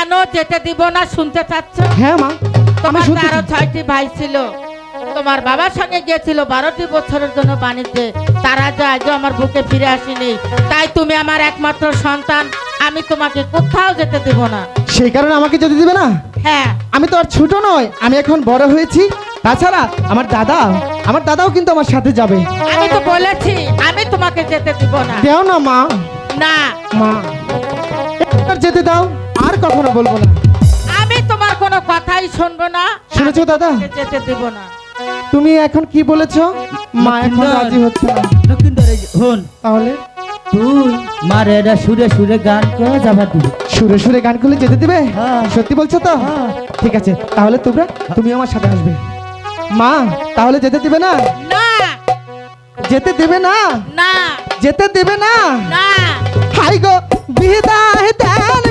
কেন যেতে দিব না শুনতে চাচ্ছ? হ্যাঁ মা আমি তোমার আরও ছয়টি ভাই ছিল। তোমার বাবার সঙ্গে গিয়েছিল বারোটি বছরের জন্য বাণিজ্যে। তারা যে আজও আমার বুকে ফিরে আসেনি তাই তুমি আমার একমাত্র সন্তান। আমি তোমাকে কোথাও যেতে দিব না। সেই কারণে আমাকে যেতে দিবে না? হ্যাঁ। আমি তো আর ছোট নয় আমি এখন বড় হয়েছি। তাছাড়া আমার দাদা আমার দাদাও কিন্তু আমার সাথে যাবে। আমি তো বলেছি আমি তোমাকে যেতে দিব না। দেও না মা। না। মা। যেতে দাও। কখনো বলব না। আমি তোমার কোনো কথাই শুনব না। শুনেছো দাদা? যেতে দিব না। তুমি এখন কি বলেছ? মা এখন রাজি হচ্ছে না। লক্ষিন্দর হন তাহলে? তুই মারে এটা সুরে সুরে গান করে যাবা তুই সুরে সুরে গান করলে যেতে দিবে? হ্যাঁ। সত্যি বলছো তো? হ্যাঁ। ঠিক আছে তাহলে তোমরা তুমি আমার সাথে আসবে। মা তাহলে যেতে দিবে না? না। যেতে দেবে না? না। যেতে দেবে না? না। হাই গো বিদায় দেন।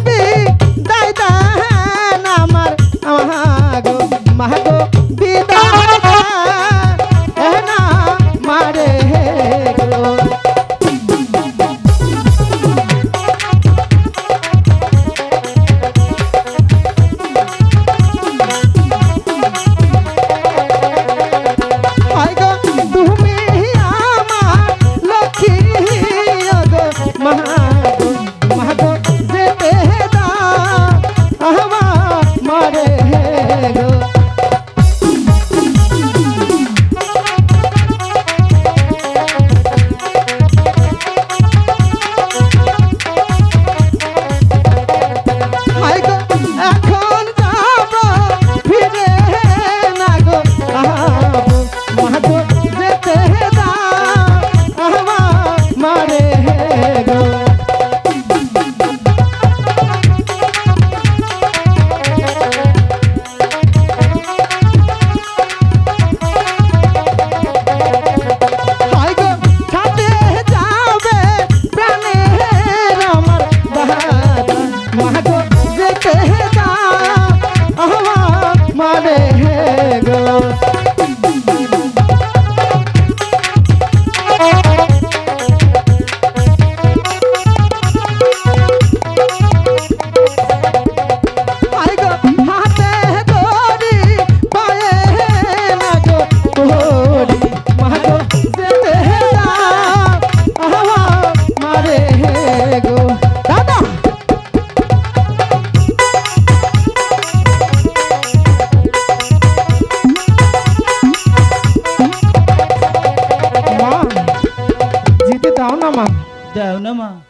માં દેવ નમઃ